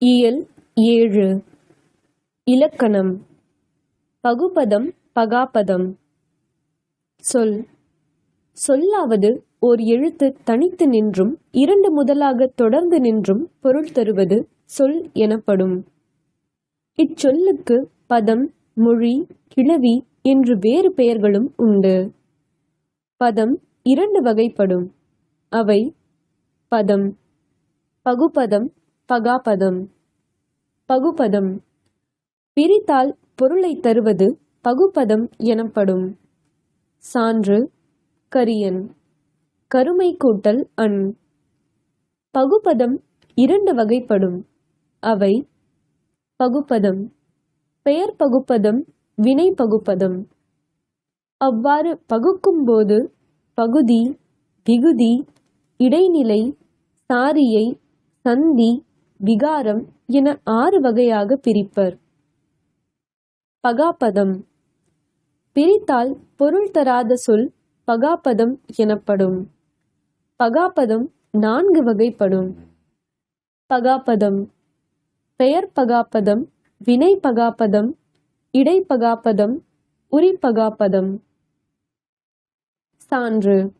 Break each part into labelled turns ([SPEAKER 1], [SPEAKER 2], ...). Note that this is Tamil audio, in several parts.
[SPEAKER 1] இயல் ஏழு. இலக்கணம். பகுபதம் பகாபதம். சொல். சொல்லாவது ஓர் எழுத்து தனித்து நின்றும் இரண்டு முதலாக தொடர்ந்து நின்றும் பொருள் தருவது சொல் எனப்படும். இச்சொல்லுக்கு பதம் மொழி கிளவி என்று வேறு பெயர்களும் உண்டு. பதம் இரண்டு வகைப்படும். அவை பதம் பகுபதம் பகாபதம் பகுபதம். பிரித்தால் பொருளை தருவது பகுபதம் எனப்படும். சான்று கரியன். கருமை கூட்டல் அண் பகுபதம் இரண்டு வகைப்படும். அவை பகுபதம் பெயர் பகுப்பதம் வினை பகுப்பதம் அவ்வாறு பகுக்கும்போது பகுதி விகுதி இடைநிலை சாரியை சந்தி விகாரம் என ஆறு வகையாக பிரிப்பர். பகாபதம். பிரித்தால் பொருள் தராத சொல் பகாபதம் எனப்படும். பகாபதம் நான்கு வகைப்படும். பகாபதம். பெயர் பகாபதம் வினை பகாபதம் உரி பகாப்பதம் சான்று.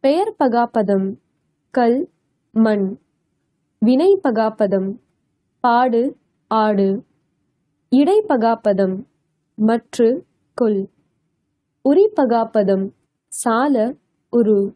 [SPEAKER 1] பெயர் பகாபதம். கல் மண். வினை பகாபதம் பாடு ஆடு. இடைப்பகாபதம் மற்று கொல். உரிப்பகாபதம் சால உரு.